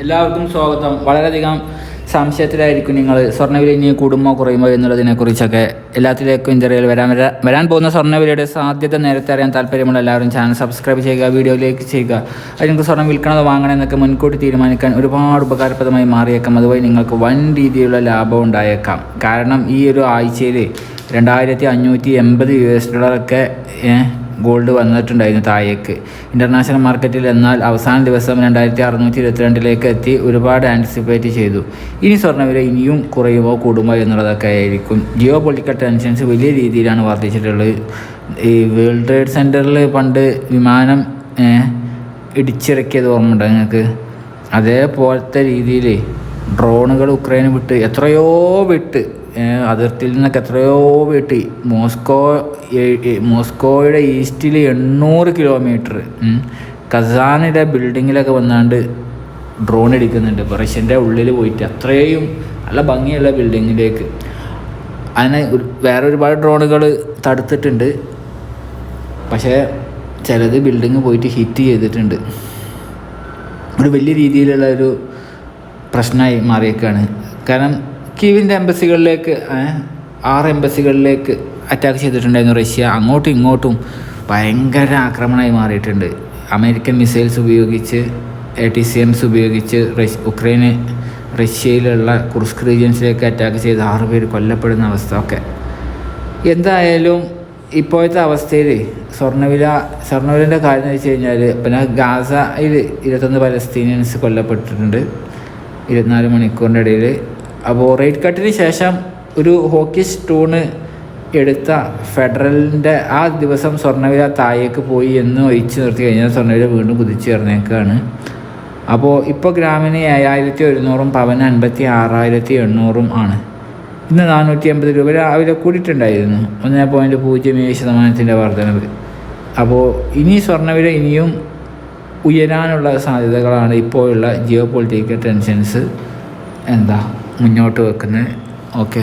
എല്ലാവർക്കും സ്വാഗതം. വളരെയധികം സംശയത്തിലായിരിക്കും നിങ്ങൾ സ്വർണവില ഇനി കൂടുമോ കുറയുമോ എന്നുള്ളതിനെക്കുറിച്ചൊക്കെ എല്ലാത്തിലേക്കും ഇന്ത്യയിൽ വരാൻ വരാ- വരാൻ പോകുന്ന സ്വർണവിലയുടെ സാധ്യത നേരത്തെ അറിയാൻ താല്പര്യമുള്ള എല്ലാവരും ചാനൽ സബ്സ്ക്രൈബ് ചെയ്യുക വീഡിയോയിലേക്ക് ചെയ്യുക. അത് നിങ്ങൾക്ക് സ്വർണം വിൽക്കണതോ വാങ്ങണം എന്നൊക്കെ മുൻകൂട്ടി തീരുമാനിക്കാൻ ഒരുപാട് ഉപകാരപ്രദമായി മാറിയേക്കാം. അതുവഴി നിങ്ങൾക്ക് വൻ രീതിയിലുള്ള ലാഭം ഉണ്ടായേക്കാം. കാരണം ഈ ഒരു ആഴ്ചയിൽ രണ്ടായിരത്തി അഞ്ഞൂറ്റി എൺപത് യു എസ് ഡോളറൊക്കെ ഗോൾഡ് വന്നിട്ടുണ്ടായിരുന്നു താഴേക്ക്. ഇന്റർനാഷണൽ മാർക്കറ്റിൽ എന്നാൽ അവസാന ദിവസം രണ്ടായിരത്തി അറുന്നൂറ്റി ഇരുപത്തിരണ്ടിലേക്ക് എത്തി ഒരുപാട് ആന്റിസിപ്പേറ്റ് ചെയ്തു. ഇനി സ്വർണവില ഇനിയും കുറയുമോ കൂടുമോ എന്നുള്ളതൊക്കെ ആയിരിക്കും. ജിയോ പൊളിറ്റിക്കൽ ടെൻഷൻസ് വലിയ രീതിയിലാണ് വർദ്ധിച്ചിട്ടുള്ളത്. ഈ വേൾഡ് ട്രേഡ് സെന്ററിൽ പണ്ട് വിമാനം ഇടിച്ചിറക്കിയത് ഓർമ്മയുണ്ടോ നിങ്ങൾക്ക്? അതേപോലത്തെ രീതിയിൽ ഡ്രോണുകൾ ഉക്രൈന് വിട്ട് എത്രയോ വിട്ട് അതിർത്തിയിൽ നിന്നൊക്കെ എത്രയോ വെട്ടി. മോസ്കോ മോസ്കോയുടെ ഈസ്റ്റിൽ എണ്ണൂറ് കിലോമീറ്റർ കസാനിലെ ബിൽഡിങ്ങിലൊക്കെ വന്നാണ്ട് ഡ്രോൺ എടുക്കുന്നുണ്ട് ഇപ്പോൾ റഷ്യന്റെ ഉള്ളിൽ പോയിട്ട് അത്രയും നല്ല ഭംഗിയുള്ള ബിൽഡിങ്ങിലേക്ക് അതിനെ വേറെ ഒരുപാട് ഡ്രോണുകൾ തടുത്തിട്ടുണ്ട്. പക്ഷേ ചിലത് ബിൽഡിങ് പോയിട്ട് ഹിറ്റ് ചെയ്തിട്ടുണ്ട്. ഒരു വലിയ രീതിയിലുള്ള ഒരു പ്രശ്നമായി മാറിയേക്കാണ്. കാരണം കീവിന്റെ എംബസികളിലേക്ക് ആറ് എംബസികളിലേക്ക് അറ്റാക്ക് ചെയ്തിട്ടുണ്ടായിരുന്നു റഷ്യ. അങ്ങോട്ടും ഇങ്ങോട്ടും ഭയങ്കര ആക്രമണമായി മാറിയിട്ടുണ്ട്. അമേരിക്കൻ മിസൈൽസ് ഉപയോഗിച്ച് എ ടി സി എംസ് ഉപയോഗിച്ച് റഷ് ഉക്രൈന് റഷ്യയിലുള്ള കുർസ്ക് റീജിയൻസിലേക്ക് അറ്റാക്ക് ചെയ്ത് ആറ് പേര് കൊല്ലപ്പെടുന്ന അവസ്ഥ ഒക്കെ എന്തായാലും ഇപ്പോഴത്തെ അവസ്ഥയിൽ സ്വർണവില സ്വർണവിലന്റെ കാര്യം എന്ന് വെച്ച് കഴിഞ്ഞാൽ പിന്നെ ഗാസയിൽ ഇരുപത്തൊന്ന് പലസ്തീനിയൻസ് കൊല്ലപ്പെട്ടിട്ടുണ്ട്. ഇരുപത്തിനാല് മണിക്കൂറിന്റെ ഇടയിൽ അപ്പോൾ റേറ്റ് കട്ടിന് ശേഷം ഒരു ഹോക്കി സ്റ്റൂണ് എടുത്ത ഫെഡറലിന്റെ ആ ദിവസം സ്വർണവില താഴേക്ക് പോയി എന്ന് ഒഴിച്ചു നിർത്തി കഴിഞ്ഞാൽ സ്വർണവില വീണ്ടും കുതിച്ചു ചേർന്നേക്കാണ് അപ്പോൾ ഇപ്പോൾ ഗ്രാമിന് ഏഴായിരത്തി ഒരുന്നൂറും പവന് അൻപത്തി ആറായിരത്തി എണ്ണൂറും ആണ്. ഇന്ന് നാനൂറ്റി അമ്പത് രൂപ രാവിലെ കൂടിയിട്ടുണ്ടായിരുന്നു. ഒന്നേ പോയിന്റ് പൂജ്യം ഏഴ് ശതമാനത്തിന്റെ വർധനവ്. അപ്പോൾ ഇനി സ്വർണവില ഇനിയും ഉയരാനുള്ള സാധ്യതകളാണ് ഇപ്പോഴുള്ള ജിയോ പൊളിറ്റിക്കൽ ടെൻഷൻസ് എന്താ? മുന്നോട്ട് വെക്കുന്നത് ഓക്കെ.